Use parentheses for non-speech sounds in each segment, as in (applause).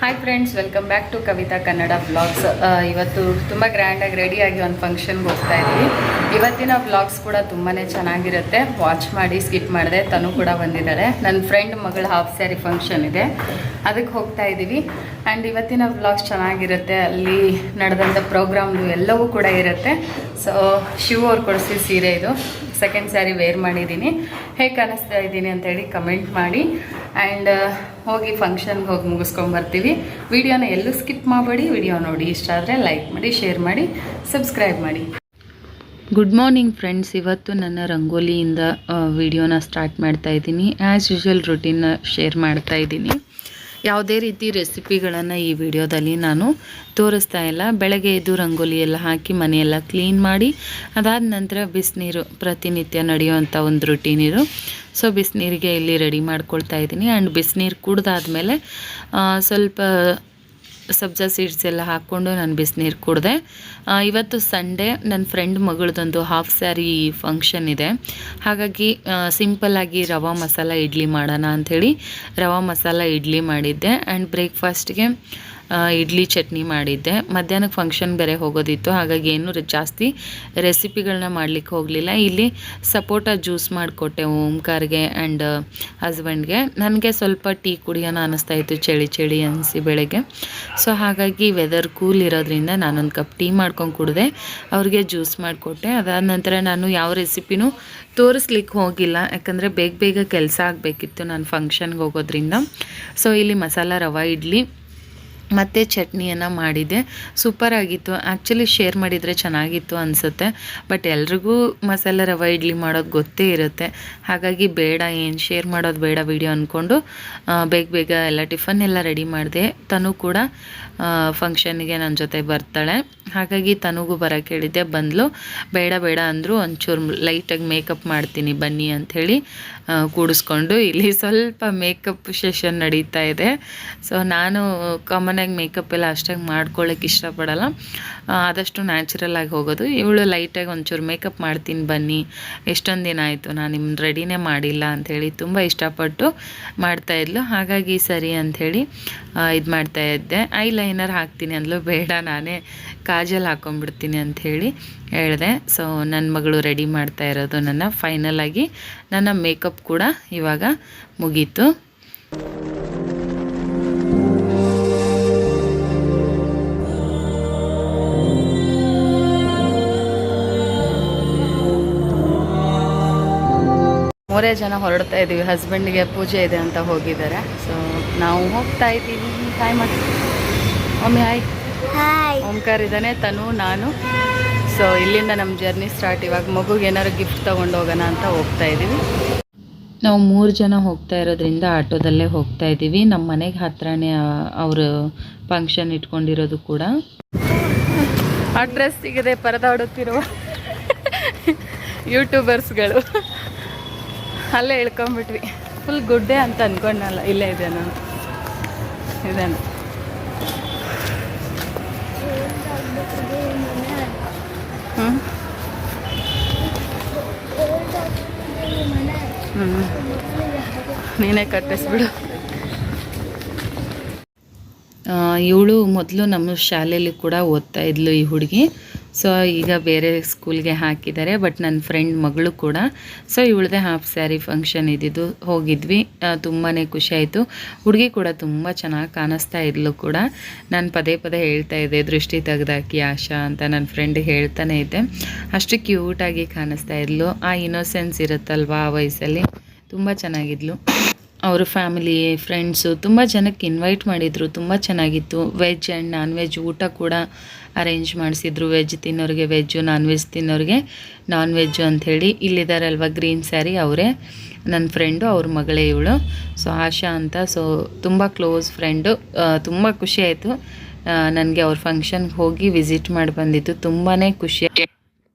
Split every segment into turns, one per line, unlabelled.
Hi friends welcome back to Kavitha Kannada blogs ಇವತ್ತು ತುಂಬ ಗ್ರ್ಯಾಂಡಾಗಿ ರೆಡಿಯಾಗಿ ಒಂದು ಫಂಕ್ಷನ್ಗೆ ಹೋಗ್ತಾ ಇದ್ವಿ. ಇವತ್ತಿನ ಬ್ಲಾಗ್ಸ್ ಕೂಡ ತುಂಬಾ ಚೆನ್ನಾಗಿರುತ್ತೆ. ವಾಚ್ ಮಾಡಿ ಸ್ಕಿಪ್ ಮಾಡಿದೆ, ತನು ಕೂಡ ಬಂದಿದ್ದಾಳೆ ನನ್ನ ಫ್ರೆಂಡ್ ಮಗಳ ಹಾಫ್ ಸ್ಯಾರಿ ಫಂಕ್ಷನ್ ಇದೆ. ಅದಕ್ಕೆ ಹೋಗ್ತಾ ಇದ್ದೀವಿ ಆ್ಯಂಡ್ ಇವತ್ತಿನ ಬ್ಲಾಗ್ಸ್ ಚೆನ್ನಾಗಿರುತ್ತೆ. ಅಲ್ಲಿ ನಡೆದಂಥ ಪ್ರೋಗ್ರಾಮ್ದು ಎಲ್ಲವೂ ಕೂಡ ಇರುತ್ತೆ. ಸೊ ಶಿವ ಅವ್ರು ಕೊಡಿಸಿ ಸೀರೆ ಇದು. ಸೆಕೆಂಡ್ ಸ್ಯಾರಿ ವೇರ್ ಮಾಡಿದ್ದೀನಿ. ಹೇಗೆ ಕಾಣಿಸ್ತಾ ಇದ್ದೀನಿ ಅಂತೇಳಿ ಕಮೆಂಟ್ ಮಾಡಿ. ಆ್ಯಂಡ್ ಹೋಗಿ ಫಂಕ್ಷನ್ಗೆ ಹೋಗಿ ಮುಗಿಸ್ಕೊಂಬರ್ತೀವಿ ವಿಡಿಯೋನ ಎಲ್ಲೂ ಸ್ಕಿಪ್ ಮಾಡಬೇಡಿ. ವಿಡಿಯೋ ನೋಡಿ ಇಷ್ಟ ಆದರೆ ಲೈಕ್ ಮಾಡಿ ಶೇರ್ ಮಾಡಿ ಸಬ್ಸ್ಕ್ರೈಬ್ ಮಾಡಿ. ಗುಡ್ ಮಾರ್ನಿಂಗ್ ಫ್ರೆಂಡ್ಸ್ ಇವತ್ತು ನನ್ನ ರಂಗೋಲಿಯಿಂದ ವಿಡಿಯೋನ ಸ್ಟಾರ್ಟ್ ಮಾಡ್ತಾ ಇದ್ದೀನಿ. ಆ್ಯಸ್ ಯೂಶುವಲ್ ರುಟೀನ್ನ ಶೇರ್ ಮಾಡ್ತಾ ಇದ್ದೀನಿ. ಯಾವುದೇ ರೀತಿ ರೆಸಿಪಿಗಳನ್ನು ಈ ವಿಡಿಯೋದಲ್ಲಿ ನಾನು ತೋರಿಸ್ತಾ ಇಲ್ಲ. ಬೆಳಗ್ಗೆ ಎದ್ದು ರಂಗೋಲಿ ಎಲ್ಲ ಹಾಕಿ ಮನೆಯೆಲ್ಲ ಕ್ಲೀನ್ ಮಾಡಿ, ಅದಾದ ನಂತರ ಬಿಸಿನೀರು ಪ್ರತಿನಿತ್ಯ ನಡೆಯುವಂಥ ಒಂದು ರುಟೀನ್ ಇದು. ಸೊ ಬಿಸಿನೀರಿಗೆ ಇಲ್ಲಿ ರೆಡಿ ಮಾಡ್ಕೊಳ್ತಾ ಇದ್ದೀನಿ. ಆ್ಯಂಡ್ ಬಿಸಿನೀರು ಕುಡ್ದಾದ್ಮೇಲೆ ಮೇಲೆ ಸ್ವಲ್ಪ ಸಬ್ಜಾ ಸೀಡ್ಸ್ ಎಲ್ಲ ಹಾಕ್ಕೊಂಡು ನಾನು ಬಿಸಿನೀರು ಕುಡಿದೆ. ಇವತ್ತು ಸಂಡೇ ನನ್ನ ಫ್ರೆಂಡ್ ಮಗಳದೊಂದು ಹಾಫ್ ಸ್ಯಾರಿ ಫಂಕ್ಷನ್ ಇದೆ. ಹಾಗಾಗಿ ಸಿಂಪಲ್ಲಾಗಿ ರವಾ ಮಸಾಲ ಇಡ್ಲಿ ಮಾಡೋಣ ಅಂಥೇಳಿ ರವಾ ಮಸಾಲ ಇಡ್ಲಿ ಮಾಡಿದ್ದೆ. ಆ್ಯಂಡ್ ಬ್ರೇಕ್ಫಾಸ್ಟ್ಗೆ ಇಡ್ಲಿ ಚಟ್ನಿ ಮಾಡಿದ್ದೆ. ಮಧ್ಯಾಹ್ನಕ್ಕೆ ಫಂಕ್ಷನ್ ಬೇರೆ ಹೋಗೋದಿತ್ತು, ಹಾಗಾಗಿ ಏನು ಜಾಸ್ತಿ ರೆಸಿಪಿಗಳನ್ನ ಮಾಡಲಿಕ್ಕೆ ಹೋಗಲಿಲ್ಲ. ಇಲ್ಲಿ ಸಪೋಟ ಜ್ಯೂಸ್ ಮಾಡಿಕೊಟ್ಟೆ ಓಂಕಾರ್ಗೆ ಆ್ಯಂಡ್ ಹಸ್ಬೆಂಡ್ಗೆ ನನಗೆ ಸ್ವಲ್ಪ ಟೀ ಕುಡಿಯೋಣ ಅನ್ನಿಸ್ತಾ ಇತ್ತು, ಚಳಿ ಚಳಿ ಅನಿಸಿ ಬೆಳಗ್ಗೆ. ಸೊ ಹಾಗಾಗಿ ವೆದರ್ ಕೂಲ್ ಇರೋದ್ರಿಂದ ನಾನೊಂದು ಕಪ್ ಟೀ ಮಾಡ್ಕೊಂಡು ಕುಡಿದೆ. ಅವ್ರಿಗೆ ಜ್ಯೂಸ್ ಮಾಡಿಕೊಟ್ಟೆ. ಅದಾದ ನಂತರ ನಾನು ಯಾವ ರೆಸಿಪಿನೂ ತೋರಿಸ್ಲಿಕ್ಕೆ ಹೋಗಿಲ್ಲ. ಯಾಕಂದರೆ ಬೇಗ ಬೇಗ ಕೆಲಸ ಆಗಬೇಕಿತ್ತು ನಾನು ಫಂಕ್ಷನ್ಗೆ ಹೋಗೋದ್ರಿಂದ. ಸೊ ಇಲ್ಲಿ ಮಸಾಲ ರವಾ, ಇಡ್ಲಿ ಮತ್ತು ಚಟ್ನಿಯನ್ನು ಮಾಡಿದೆ. ಸೂಪರ್ ಆಗಿತ್ತು. ಆ್ಯಕ್ಚುಲಿ ಶೇರ್ ಮಾಡಿದರೆ ಚೆನ್ನಾಗಿತ್ತು ಅನಿಸುತ್ತೆ. ಬಟ್ ಎಲ್ರಿಗೂ ಮಸಾಲೆ ರವೆ, ಇಡ್ಲಿ ಮಾಡೋದು ಗೊತ್ತೇ ಇರುತ್ತೆ. ಹಾಗಾಗಿ ಬೇಡ, ಏನು ಶೇರ್ ಮಾಡೋದು ಬೇಡ ವಿಡಿಯೋ ಅಂದ್ಕೊಂಡು ಬೇಗ ಬೇಗ ಎಲ್ಲ ಟಿಫನ್ ಎಲ್ಲ ರೆಡಿ ಮಾಡಿದೆ. ತನು ಕೂಡ ಫಂಕ್ಷನ್ಗೆ ನನ್ನ ಜೊತೆ ಬರ್ತಾಳೆ. ಹಾಗಾಗಿ ತನಗೂ ಬರೋಕ್ಕೆ ಹೇಳಿದ್ದೆ ಬಂದಳು ಬೇಡ ಬೇಡ ಅಂದರು ಒಂಚೂರು ಲೈಟಾಗಿ ಮೇಕಪ್ ಮಾಡ್ತೀನಿ, ಬನ್ನಿ ಅಂಥೇಳಿ ಕೂಡಿಸ್ಕೊಂಡು. ಇಲ್ಲಿ ಸ್ವಲ್ಪ ಮೇಕಪ್ ಸೆಷನ್ ನಡೀತಾ ಇದೆ. ಸೊ ನಾನು ಕಾಮನಾಗಿ ಮೇಕಪ್ ಎಲ್ಲ ಅಷ್ಟಾಗಿ ಮಾಡ್ಕೊಳ್ಳೋಕೆ ಇಷ್ಟಪಡಲ್ಲ. ಆದಷ್ಟು ನ್ಯಾಚುರಲ್ ಆಗಿ ಹೋಗೋದು. ಇವಳು ಲೈಟಾಗಿ ಒಂಚೂರು ಮೇಕಪ್ ಮಾಡ್ತೀನಿ, ಬನ್ನಿ. ಎಷ್ಟೊಂದು ದಿನ ಆಯಿತು, ನಾನು ನಿಮ್ಮ ರೆಡಿನೇ ಮಾಡಿಲ್ಲ ಅಂಥೇಳಿ ತುಂಬ ಇಷ್ಟಪಟ್ಟು ಮಾಡ್ತಾಯಿದ್ಲು ಹಾಗಾಗಿ ಸರಿ ಅಂಥೇಳಿ ಇದು ಮಾಡ್ತಾ ಇದ್ದೆ. ಐ ಲೈನರ್ ಹಾಕ್ತೀನಿ ಅಂದ್ಲು, ಬೇಡ, ನಾನೇ ಕಾಜಲ್ ಹಾಕೊಂಡ್ಬಿಡ್ತೀನಿ ಅಂಥೇಳಿ ಹೇಳಿದೆ. ಸೊ ನನ್ನ ಮಗಳು ರೆಡಿ ಮಾಡ್ತಾ ಇರೋದು ನನ್ನ ಫೈನಲ್ ಆಗಿ. ನನ್ನ ಮೇಕಪ್ ಕೂಡ ಇವಾಗ ಮುಗೀತು. ಮೂರೇ ಜನ ಹೊರಡ್ತಾ ಇದ್ದೀವಿ ಹಸ್ಬೆಂಡ್ಗೆ ಪೂಜೆ ಇದೆ ಅಂತ ಹೋಗಿದ್ದಾರೆ. ಸೊ ನಾವು ಹೋಗ್ತಾ ಇದ್ದೀವಿ ಟೈಮ್ ಮಾಡಿ ಒಮ್ಮೆ ಹಾಯ್.
ಹಾಯ್.
ಓಂಕಾರ ಇದ್ದಾನೆ ತನು ನಾನು. ಸೊ ಇಲ್ಲಿಂದ ನಮ್ಮ ಜರ್ನಿ ಸ್ಟಾರ್ಟ್ ಇವಾಗ ಮಗುಗೆ ಏನಾದ್ರು ಗಿಫ್ಟ್ ತೊಗೊಂಡು ಹೋಗೋಣ ಅಂತ ಹೋಗ್ತಾ ಇದ್ದೀವಿ ನಾವು ಮೂರು ಜನ ಹೋಗ್ತಾ ಇರೋದ್ರಿಂದ ಆಟೋದಲ್ಲೇ ಹೋಗ್ತಾ ಇದ್ದೀವಿ ನಮ್ಮ ಮನೆಗೆ ಹತ್ರನೇ ಅವರು ಫಂಕ್ಷನ್ ಇಟ್ಕೊಂಡಿರೋದು ಕೂಡ. ಅಡ್ರೆಸ್ ಸಿಗದೆ ಪರದಾಡುತ್ತಿರುವ ಯೂಟ್ಯೂಬರ್ಸ್ಗಳು ಅಲ್ಲೇ ಇಳ್ಕೊಂಬಿಟ್ವಿ ಫುಲ್ ಗುಡ್ಡೆ ಅಂತ ಅಂದ್ಕೊಂಡಲ್ಲ ಇಲ್ಲೇ ಇದೆ ನಾನು? ಇದೇನು ಹ್ಞೂ ಹ್ಞೂ ನೀನೇ ಕಟ್ಟಿಸ್ಬಿಡು. ಇವಳು ಮೊದಲು ನಮ್ಮ ಶಾಲೆಯಲ್ಲಿ ಕೂಡ ಓದ್ತಾ ಇದ್ಲು ಈ ಹುಡುಗಿ. ಸೊ ಈಗ ಬೇರೆ ಸ್ಕೂಲ್ಗೆ ಹಾಕಿದ್ದಾರೆ ಬಟ್ ನನ್ನ ಫ್ರೆಂಡ್ ಮಗಳು ಕೂಡ. ಸೊ ಇವಳದೇ ಹಾಫ್ ಸ್ಯಾರಿ ಫಂಕ್ಷನ್ ಇದ್ದಿದ್ದು ಹೋಗಿದ್ವಿ. ತುಂಬಾ ಖುಷಿ ಆಯಿತು. ಹುಡುಗಿ ಕೂಡ ತುಂಬ ಚೆನ್ನಾಗಿ ಕಾಣಿಸ್ತಾ ಇದ್ಲು ಕೂಡ. ನಾನು ಪದೇ ಪದೇ ಹೇಳ್ತಾ ಇದ್ದೆ, ದೃಷ್ಟಿ ತೆಗೆದಾಕಿ ಆಶಾ ಅಂತ ನನ್ನ ಫ್ರೆಂಡ್ ಹೇಳ್ತಾನೆ ಇದ್ದೆ. ಅಷ್ಟು ಕ್ಯೂಟಾಗಿ ಕಾಣಿಸ್ತಾ ಇದ್ಲು. ಆ ಇನ್ನೋಸೆನ್ಸ್ ಇರುತ್ತಲ್ವಾ ಆ ವಯಸ್ಸಲ್ಲಿ? ತುಂಬ ಚೆನ್ನಾಗಿದ್ಲು. ಅವರು ಫ್ಯಾಮಿಲಿ ಫ್ರೆಂಡ್ಸು ತುಂಬ ಜನಕ್ಕೆ ಇನ್ವೈಟ್ ಮಾಡಿದರು, ತುಂಬ ಚೆನ್ನಾಗಿತ್ತು. ವೆಜ್ ಆ್ಯಂಡ್ ನಾನ್ ವೆಜ್ ಊಟ ಕೂಡ ಅರೇಂಜ್ ಮಾಡಿಸಿದ್ರು. ವೆಜ್ ತಿನ್ನೋರಿಗೆ ವೆಜ್ಜು ನಾನ್ ವೆಜ್ ತಿನ್ನೋರಿಗೆ ನಾನ್ ವೆಜ್ಜು ಅಂಥೇಳಿ ಇಲ್ಲಿದ್ದಾರಲ್ವ ಗ್ರೀನ್ ಸ್ಯಾರಿ ಅವರೇ ನನ್ನ ಫ್ರೆಂಡು ಅವ್ರ ಮಗಳೇ ಇವಳು. ಸೊ ಆಶಾ ಅಂತ ಸೊ ತುಂಬ ಕ್ಲೋಸ್ ಫ್ರೆಂಡು ತುಂಬ ಖುಷಿ ಆಯಿತು. ನನಗೆ ಅವ್ರ ಫಂಕ್ಷನ್ಗೆ ಹೋಗಿ ವಿಸಿಟ್ ಮಾಡಿ ಬಂದಿತ್ತು ತುಂಬಾ ಖುಷಿ.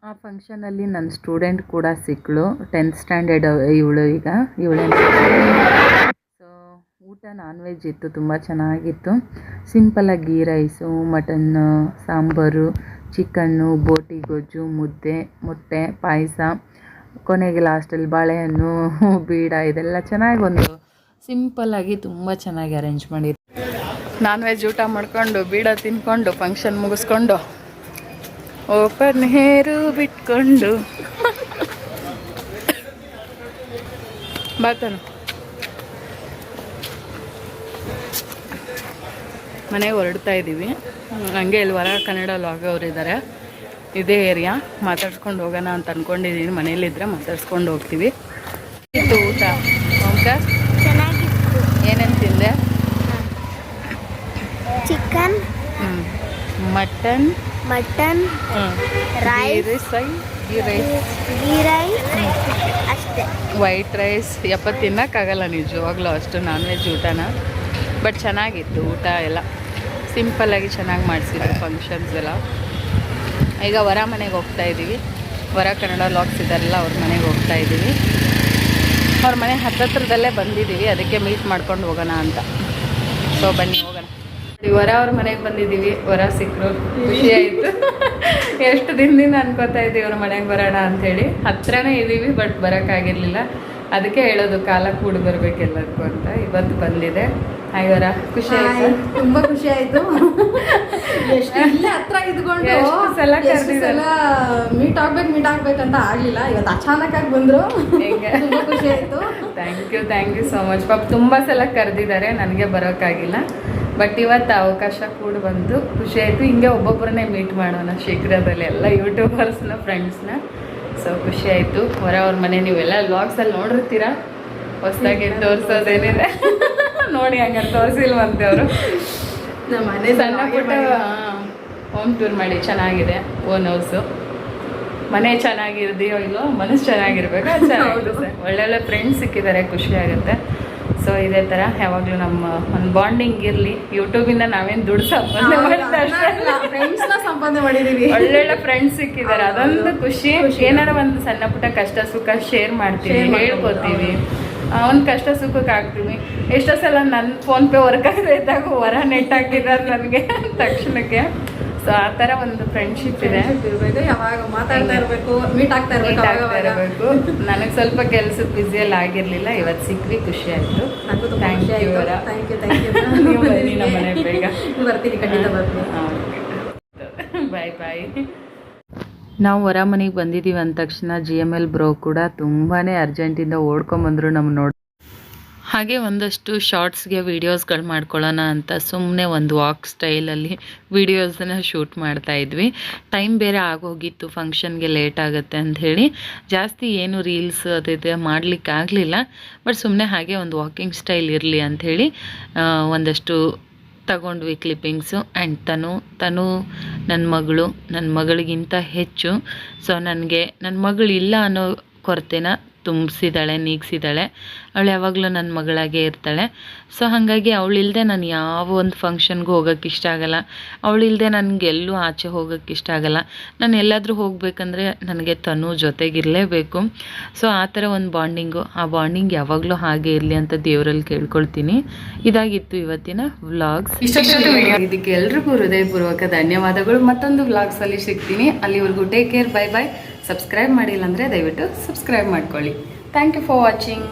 ಆ ಫಂಕ್ಷನಲ್ಲಿ ನನ್ನ ಸ್ಟೂಡೆಂಟ್ ಕೂಡ ಸಿಕ್ಕಳು ಟೆಂತ್ ಸ್ಟ್ಯಾಂಡರ್ಡ್ ಇವಳು ಈಗ, ಇವಳು ಸೊ ಊಟ ನಾನ್ ವೆಜ್ ಇತ್ತು, ತುಂಬ ಚೆನ್ನಾಗಿತ್ತು. ಸಿಂಪಲಾಗಿ ghee rice mutton sambar chicken ಬೋಟಿ, ಗೊಜ್ಜು, ಮುದ್ದೆ, ಮೊಟ್ಟೆ, ಪಾಯಸ, ಕೊನೆಗೆ ಲಾಸ್ಟಲ್ಲಿ ಬಾಳೆಹಣ್ಣು, ಬೀಡ ಇದೆಲ್ಲ ಚೆನ್ನಾಗಿ ಒಂದು ಸಿಂಪಲ್ಲಾಗಿ ತುಂಬ ಚೆನ್ನಾಗಿ ಅರೇಂಜ್ ಮಾಡಿದ್ರು.
ನಾನ್ ವೆಜ್ ಊಟ ಮಾಡಿಕೊಂಡು, ಬೀಡ ತಿನ್ಕೊಂಡು ಫಂಕ್ಷನ್ ಮುಗಿಸ್ಕೊಂಡು. ಓಪನ್ ಹೇರು ಬಿಟ್ಕೊಂಡು. ಬರ್ತಾನ. ಮನೆಗೆ ಹೊರಡ್ತಾ ಇದ್ದೀವಿ. ಹಂಗೆ ಇಲ್ಲಿ ಹೊರ ಕನ್ನಡ ಲಾಗ್ ಅವ್ರು ಇದ್ದಾರೆ ಇದೇ ಏರಿಯಾ ಮಾತಾಡ್ಸ್ಕೊಂಡು ಹೋಗೋಣ ಅಂತ ಅನ್ಕೊಂಡಿದ್ದೀನಿ ಮನೇಲಿದ್ರೆ ಮಾತಾಡ್ಸ್ಕೊಂಡು ಹೋಗ್ತೀವಿ. ಇತ್ತು ಊಟ? ಓಂಕಾರ್ ಏನೇನು ತಿಂದೆ?
ಚಿಕನ್.
ಹ್ಞೂ mutton?
Mutton rice
ghee rice.
Ghee rice ಅಷ್ಟೇ.
White rice. ಎಪ್ಪ ತಿನ್ನೋಕ್ಕಾಗಲ್ಲ ನಿಜವಾಗ್ಲೂ ಅಷ್ಟು ನಾನ್ ವೆಜ್ ಊಟನ. ಬಟ್ ಚೆನ್ನಾಗಿತ್ತು ಊಟ ಎಲ್ಲ. ಸಿಂಪಲ್ಲಾಗಿ ಚೆನ್ನಾಗಿ ಮಾಡಿಸಿದ್ರು ಫಂಕ್ಷನ್ಸ್ ಎಲ್ಲ. ಈಗ ವರ ಮನೆಗೆ ಹೋಗ್ತಾ ಇದ್ದೀವಿ ವರ ಕನ್ನಡ ಲಾಕ್ಸ್ ಇದ್ದಾರಲ್ಲ ಅವ್ರ ಮನೆಗೆ ಹೋಗ್ತಾ ಇದ್ದೀವಿ ಅವ್ರ ಮನೆ ಹತ್ತತ್ರದಲ್ಲೇ ಬಂದಿದ್ದೀವಿ ಅದಕ್ಕೆ ಮೀಟ್ ಮಾಡ್ಕೊಂಡು ಹೋಗೋಣ ಅಂತ. ಸೊ ಬನ್ನಿ ಹೋಗೋಣ. ವರ ಅವ್ರ ಮನೆಗೆ ಬಂದಿದ್ದೀವಿ ವರ ಸಿಕ್ಕರು ಖುಷಿ ಆಯಿತು. (laughs) ಎಷ್ಟು ದಿನದಿಂದ ಅನ್ಕೋತಾ ಇದ್ದೀವಿ ಇವ್ರ ಮನೆಗೆ ಬರೋಣ ಅಂಥೇಳಿ. ಹತ್ರನೇ ಇದ್ದೀವಿ ಬಟ್ ಬರೋಕ್ಕಾಗಿರ್ಲಿಲ್ಲ. ಅದಕ್ಕೆ ಹೇಳೋದು ಕಾಲ ಕೂಡಿ ಬರ್ಬೇಕು ಎಲ್ಲದಕ್ಕೂ ಅಂತ. ಇವತ್ತು ಬಂದಿದೆ. ಹಾಯ್ ವರ. ಖುಷಿ ಆಯ್ತು?
ತುಂಬಾ ಖುಷಿ ಆಯ್ತು. ಇಲ್ಲೇ ಹತ್ರ ಇದ್ಕೊಂಡು
ಸಲ
ಸಲ ಮೀಟ್ ಆಗ್ಬೇಕು ಮೀಟ್ ಆಗ್ಬೇಕಂತ ಆಗ್ಲಿಲ್ಲ. ಇವತ್ತು ಅಚಾನಕ್ ಆಗಿ ಬಂದ್ರು. ತುಂಬಾ ಖುಷಿ ಆಯ್ತು.
Thank you thank you so much ಪಾಪ ತುಂಬಾ ಸಲ ಕರೆದಿದ್ದಾರೆ. ನನಗೆ ಬರೋಕ್ಕಾಗಿಲ್ಲ. ಬಟ್ ಇವತ್ತು ಅವಕಾಶ ಕೂಡ ಬಂತು ಖುಷಿ ಆಯಿತು. ಹಿಂಗೆ ಒಬ್ಬೊಬ್ಬರನ್ನೇ ಮೀಟ್ ಮಾಡೋಣ ಶೀಘ್ರದಲ್ಲಿ ಎಲ್ಲ ಯೂಟ್ಯೂಬರ್ಸ್ನ ಫ್ರೆಂಡ್ಸ್ನ ಸೊ ಖುಷಿ ಆಯಿತು. ಹೊರ ಅವ್ರ ಮನೆ ನೀವೆಲ್ಲ ಲಾಗ್ಸಲ್ಲಿ ನೋಡಿರ್ತೀರ? ಹೊಸದಾಗಿ ತೋರಿಸೋದೇನಿದೆ? (laughs) ನೋಡಿ ಹಂಗಾರೆ ತೋರಿಸಿಲ್ವಂತೆ ಅವರು.
ನಮ್ಮ ಮನೆ
ಸಣ್ಣ ಪುಟ್ಟ ಹೋಮ್ ಟೂರ್ ಮಾಡಿ. ಚೆನ್ನಾಗಿದೆ. ಓನ್ ಹೌಸು ಮನೆ ಚೆನ್ನಾಗಿರ್ದಿಯೋ ಇಲ್ಲೋ ಮನಸ್ಸು ಚೆನ್ನಾಗಿರ್ಬೇಕು. ಸರ್. ಒಳ್ಳೊಳ್ಳೆ ಫ್ರೆಂಡ್ಸ್ ಸಿಕ್ಕಿದ್ದಾರೆ. ಖುಷಿ ಆಗುತ್ತೆ. ಸೊ ಇದೇ ತರ ಯಾವಾಗಲೂ ನಮ್ಮ ಒಂದು ಬಾಂಡಿಂಗ್ ಇರಲಿ. ಯೂಟ್ಯೂಬಿಂದ ನಾವೇನ್ ದುಡ್ಡು ಸಂಪಾದನೆ ಮಾಡಿದ
ಸಂಪಾದನೆ ಮಾಡಿದೀವಿ.
ಒಳ್ಳೊಳ್ಳೆ ಫ್ರೆಂಡ್ಸ್ ಸಿಕ್ಕಿದ್ದಾರೆ. ಅದೊಂದು ಖುಷಿ. ಏನಾರ ಒಂದು ಸಣ್ಣ ಪುಟ್ಟ ಕಷ್ಟ ಸುಖ ಶೇರ್ ಮಾಡ್ತೀವಿ ಹೇಳ್ಕೊತೀವಿ. ಒಂದು ಕಷ್ಟ ಸುಖಕ್ಕೆ ಹಾಕ್ತೀವಿ. ಎಷ್ಟೋ ಸಲ ನನ್ನ ಫೋನ್ ಪೇ ವರ್ಕ್ ಆಗದೆ ಇದ್ದಾಗ ಹೊರ ನೆಟ್ ಹಾಕಿದ್ದಾರೆ ನನಗೆ (laughs) ತಕ್ಷಣಕ್ಕೆ. ಸೊ ಆ ತರ ಒಂದು ಫ್ರೆಂಡ್ಶಿಪ್ ಇದೆ.
ಯಾವಾಗ ಮಾತಾಡ್ತಾ ಇರಬೇಕು ಮೀಟ್ ಆಗ್ತಾ ಇರ್ಬೇಕು
ಆಗ್ತಾ ಇರಬೇಕು. ನನಗೆ ಸ್ವಲ್ಪ ಕೆಲಸದ ಬ್ಯುಸಿಯಲ್ಲಿ ಆಗಿರ್ಲಿಲ್ಲ. ಇವತ್ತು ಸಿಕ್ವಿ ಖುಷಿ ಆಯಿತು. ಥ್ಯಾಂಕ್ ಯು
ಆಯ್ತು. ಥ್ಯಾಂಕ್ ಯು ಥ್ಯಾಂಕ್ ಯು
ನೀವು ಬನ್ನಿ ನಮ್ಮ ಮನೆಗೆ ಬೇಗ. (laughs)
ಬರ್ತೀನಿ ಖಂಡಿತ ಬರ್ತೀನಿ
ಬಾಯ್ ಬಾಯ್ ನಾವು ಹೊರ ಮನೆಗೆ ಬಂದಿದ್ದೀವಿ ಅಂದ ತಕ್ಷಣ ಜಿ ಎಂ ಎಲ್ ಬ್ರೋ ಕೂಡ ತುಂಬಾ ಅರ್ಜೆಂಟಿಂದ ಓಡ್ಕೊಂಬಂದರು ನಮ್ಮ ನೋಡಿ ಹಾಗೆ ಒಂದಷ್ಟು ಶಾರ್ಟ್ಸ್ಗೆ ವೀಡಿಯೋಸ್ಗಳು ಮಾಡ್ಕೊಳ್ಳೋಣ ಅಂತ ಸುಮ್ಮನೆ ಒಂದು ವಾಕ್ ಸ್ಟೈಲಲ್ಲಿ ವೀಡಿಯೋಸನ್ನ ಶೂಟ್ ಮಾಡ್ತಾ ಇದ್ವಿ. ಟೈಮ್ ಬೇರೆ ಆಗೋಗಿತ್ತು, ಫಂಕ್ಷನ್ಗೆ ಲೇಟ್ ಆಗುತ್ತೆ ಹೇಳಿ. ಜಾಸ್ತಿ ಏನು ರೀಲ್ಸ್ ಅದಿದೆ ಮಾಡಲಿಕ್ಕೆ ಆಗಲಿಲ್ಲ. ಬಟ್ ಸುಮ್ಮನೆ ಹಾಗೆ ಒಂದು ವಾಕಿಂಗ್ ಸ್ಟೈಲ್ ಇರಲಿ ಅಂಥೇಳಿ ಒಂದಷ್ಟು ತಗೊಂಡ್ವಿ ಕ್ಲಿಪ್ಪಿಂಗ್ಸು. ಆ್ಯಂಡ್ ತನು ತನು ನನ್ನ ಮಗಳು ನನ್ನ ಮಗಳಿಗಿಂತ ಹೆಚ್ಚು. ಸೊ, ನನಗೆ ನನ್ನ ಮಗಳು ಇಲ್ಲ ಅನ್ನೋ ಕೊರತೆನ ತುಂಬಿಸಿದಾಳೆ ನೀಗಿಸಿದಾಳೆ ಅವಳು ಯಾವಾಗಲೂ ನನ್ನ ಮಗಳಾಗೆ ಇರ್ತಾಳೆ. ಸೊ ಹಾಗಾಗಿ ಅವಳಿಲ್ಲದೆ ನಾನು ಯಾವ ಒಂದು ಫಂಕ್ಷನ್ಗೂ ಹೋಗೋಕ್ಕೆ ಇಷ್ಟ ಆಗಲ್ಲ. ಅವಳಿಲ್ಲದೆ ನನಗೆ ಎಲ್ಲೂ ಆಚೆ ಹೋಗೋಕ್ಕೆ ಇಷ್ಟ ಆಗಲ್ಲ. ನಾನು ಎಲ್ಲಾದರೂ ಹೋಗಬೇಕಂದ್ರೆ ನನಗೆ ತನು ಜೊತೆಗಿರಲೇಬೇಕು. ಸೊ ಆ ಥರ ಒಂದು ಬಾಂಡಿಂಗು ಆ ಬಾಂಡಿಂಗ್ ಯಾವಾಗಲೂ ಹಾಗೆ ಇರಲಿ ಅಂತ ದೇವರಲ್ಲಿ ಕೇಳ್ಕೊಳ್ತೀನಿ. ಇದಾಗಿತ್ತು ಇವತ್ತಿನ ವ್ಲಾಗ್ಸ್ ಇದಕ್ಕೆ ಎಲ್ರಿಗೂ ಹೃದಯಪೂರ್ವಕ ಧನ್ಯವಾದಗಳು. ಮತ್ತೊಂದು ವ್ಲಾಗ್ಸಲ್ಲಿ ಸಿಗ್ತೀನಿ. ಅಲ್ಲಿವರೆಗೂ take care bye bye subscribe ಮಾಡಿಲ್ಲ ಅಂದರೆ ದಯವಿಟ್ಟು ಸಬ್ಸ್ಕ್ರೈಬ್ ಮಾಡ್ಕೊಳ್ಳಿ. Thank you for watching